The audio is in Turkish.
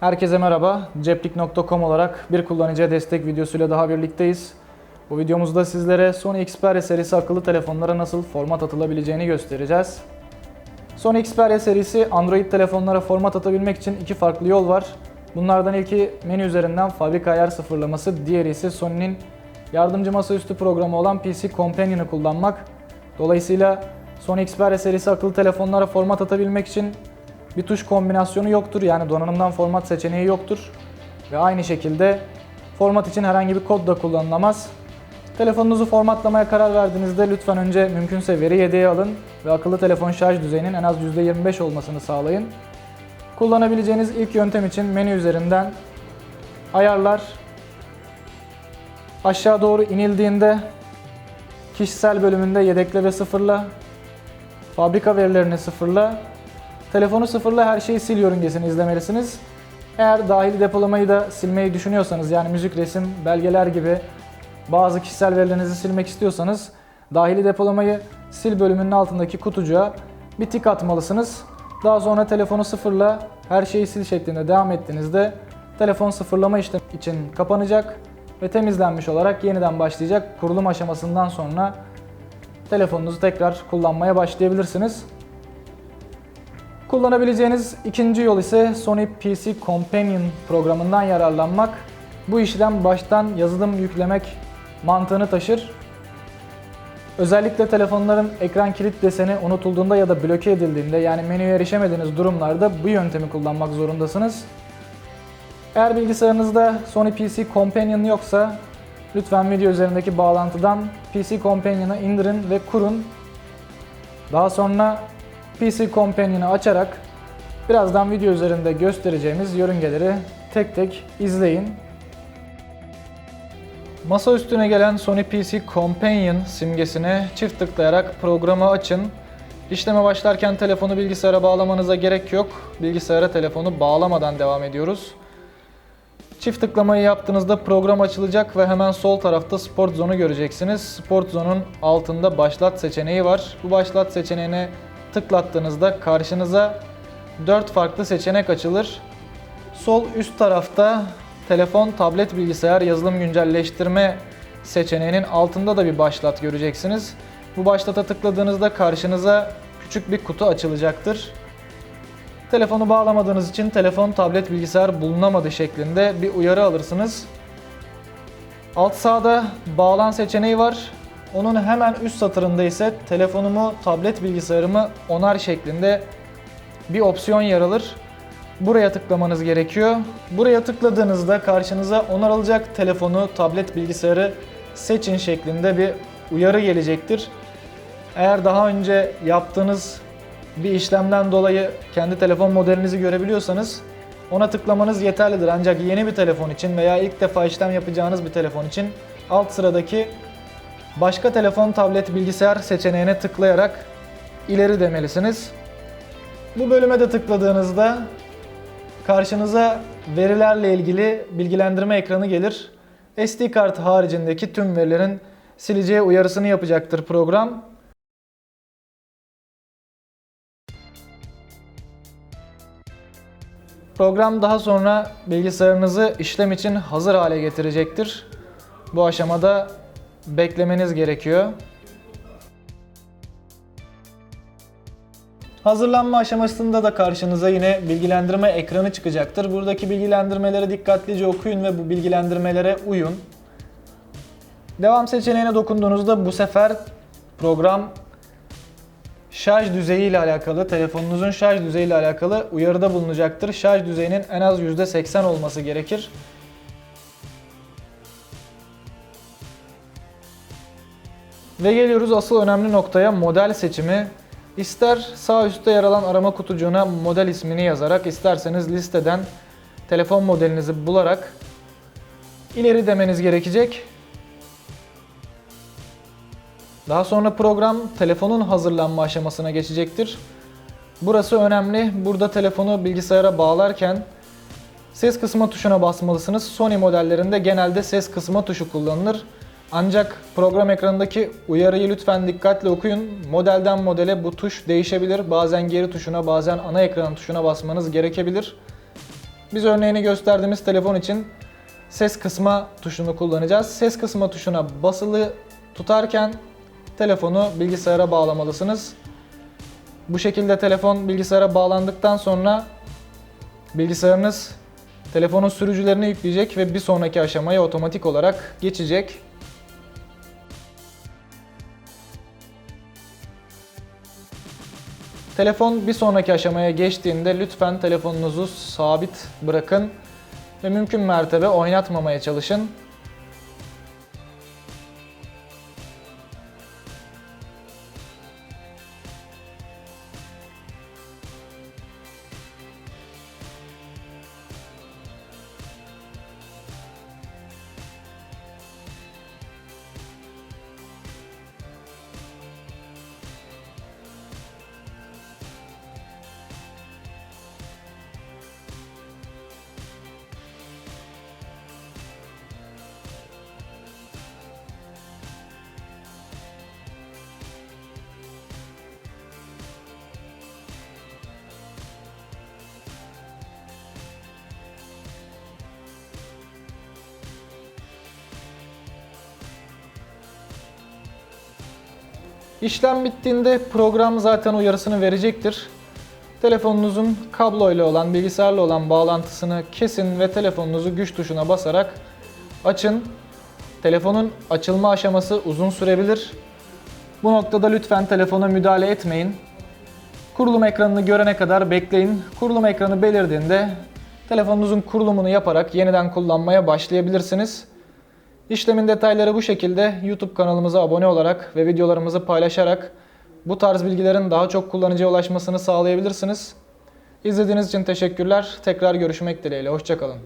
Herkese merhaba. Ceplik.com olarak bir kullanıcıya destek videosuyla daha birlikteyiz. Bu videomuzda sizlere Sony Xperia serisi akıllı telefonlara nasıl format atılabileceğini göstereceğiz. Sony Xperia serisi Android telefonlara format atabilmek için iki farklı yol var. Bunlardan ilki menü üzerinden fabrika ayar sıfırlaması, diğeri ise Sony'nin yardımcı masaüstü programı olan PC Companion'ı kullanmak. Dolayısıyla Sony Xperia serisi akıllı telefonlara format atabilmek için bir tuş kombinasyonu yoktur. Yani donanımdan format seçeneği yoktur. Ve aynı şekilde format için herhangi bir kod da kullanılamaz. Telefonunuzu formatlamaya karar verdiğinizde lütfen önce mümkünse veri yedeği alın ve akıllı telefon şarj düzeyinin en az %25 olmasını sağlayın. Kullanabileceğiniz ilk yöntem için menü üzerinden ayarlar aşağı doğru inildiğinde kişisel bölümünde yedekle ve sıfırla fabrika verilerini sıfırla telefonu sıfırla her şeyi sil yörüngesini izlemelisiniz. Eğer dahili depolamayı da silmeyi düşünüyorsanız yani müzik, resim, belgeler gibi bazı kişisel verilerinizi silmek istiyorsanız dahili depolamayı sil bölümünün altındaki kutucuğa bir tik atmalısınız. Daha sonra telefonu sıfırla her şeyi sil şeklinde devam ettiğinizde telefon sıfırlama işlemi için kapanacak ve temizlenmiş olarak yeniden başlayacak. Kurulum aşamasından sonra telefonunuzu tekrar kullanmaya başlayabilirsiniz. Kullanabileceğiniz ikinci yol ise Sony PC Companion programından yararlanmak. Bu işlem baştan yazılım yüklemek mantığını taşır. Özellikle telefonların ekran kilit deseni unutulduğunda ya da bloke edildiğinde yani menüye erişemediğiniz durumlarda bu yöntemi kullanmak zorundasınız. Eğer bilgisayarınızda Sony PC Companion yoksa lütfen video üzerindeki bağlantıdan PC Companion'ı indirin ve kurun. Daha sonra PC Companion'ı açarak birazdan video üzerinde göstereceğimiz yörüngeleri tek tek izleyin. Masa üstüne gelen Sony PC Companion simgesine çift tıklayarak programı açın. İşleme başlarken telefonu bilgisayara bağlamanıza gerek yok. Bilgisayara telefonu bağlamadan devam ediyoruz. Çift tıklamayı yaptığınızda program açılacak ve hemen sol tarafta Sport Zone'u göreceksiniz. Sport Zone'un altında başlat seçeneği var. Bu başlat seçeneğine tıklattığınızda karşınıza 4 farklı seçenek açılır. Sol üst tarafta telefon, tablet, bilgisayar, yazılım güncelleştirme seçeneğinin altında da bir başlat göreceksiniz. Bu başlata tıkladığınızda karşınıza küçük bir kutu açılacaktır. Telefonu bağlamadığınız için telefon, tablet, bilgisayar bulunamadı şeklinde bir uyarı alırsınız. Alt sağda bağlan seçeneği var. Onun hemen üst satırında ise telefonumu, tablet bilgisayarımı onar şeklinde bir opsiyon yer alır. Buraya tıklamanız gerekiyor. Buraya tıkladığınızda karşınıza onar alacak telefonu, tablet bilgisayarı seçin şeklinde bir uyarı gelecektir. Eğer daha önce yaptığınız bir işlemden dolayı kendi telefon modelinizi görebiliyorsanız ona tıklamanız yeterlidir. Ancak yeni bir telefon için veya ilk defa işlem yapacağınız bir telefon için alt sıradaki başka telefon, tablet, bilgisayar seçeneğine tıklayarak ileri demelisiniz. Bu bölüme de tıkladığınızda karşınıza verilerle ilgili bilgilendirme ekranı gelir. SD kart haricindeki tüm verilerin sileceği uyarısını yapacaktır program. Program daha sonra bilgisayarınızı işlem için hazır hale getirecektir. Bu aşamada beklemeniz gerekiyor. Hazırlanma aşamasında da karşınıza yine bilgilendirme ekranı çıkacaktır. Buradaki bilgilendirmeleri dikkatlice okuyun ve bu bilgilendirmelere uyun. Devam seçeneğine dokunduğunuzda bu sefer program şarj düzeyi ile alakalı, telefonunuzun şarj düzeyi ile alakalı uyarıda bulunacaktır. Şarj düzeyinin en az %80 olması gerekir. Ve geliyoruz asıl önemli noktaya model seçimi. İster sağ üstte yer alan arama kutucuğuna model ismini yazarak, isterseniz listeden telefon modelinizi bularak ileri demeniz gerekecek. Daha sonra program telefonun hazırlanma aşamasına geçecektir. Burası önemli. Burada telefonu bilgisayara bağlarken ses kısma tuşuna basmalısınız. Sony modellerinde genelde ses kısma tuşu kullanılır. Ancak program ekranındaki uyarıyı lütfen dikkatle okuyun. Modelden modele bu tuş değişebilir. Bazen geri tuşuna, bazen ana ekran tuşuna basmanız gerekebilir. Biz örneğini gösterdiğimiz telefon için ses kısma tuşunu kullanacağız. Ses kısma tuşuna basılı tutarken telefonu bilgisayara bağlamalısınız. Bu şekilde telefon bilgisayara bağlandıktan sonra bilgisayarınız telefonun sürücülerini yükleyecek ve bir sonraki aşamaya otomatik olarak geçecek. Telefon bir sonraki aşamaya geçtiğinde lütfen telefonunuzu sabit bırakın ve mümkün mertebe oynatmamaya çalışın. İşlem bittiğinde program zaten uyarısını verecektir. Telefonunuzun kablo ile olan, bilgisayarla olan bağlantısını kesin ve telefonunuzu güç tuşuna basarak açın. Telefonun açılma aşaması uzun sürebilir. Bu noktada lütfen telefona müdahale etmeyin. Kurulum ekranını görene kadar bekleyin. Kurulum ekranı belirdiğinde telefonunuzun kurulumunu yaparak yeniden kullanmaya başlayabilirsiniz. İşlemin detayları bu şekilde. YouTube kanalımıza abone olarak ve videolarımızı paylaşarak bu tarz bilgilerin daha çok kullanıcıya ulaşmasını sağlayabilirsiniz. İzlediğiniz için teşekkürler. Tekrar görüşmek dileğiyle. Hoşçakalın.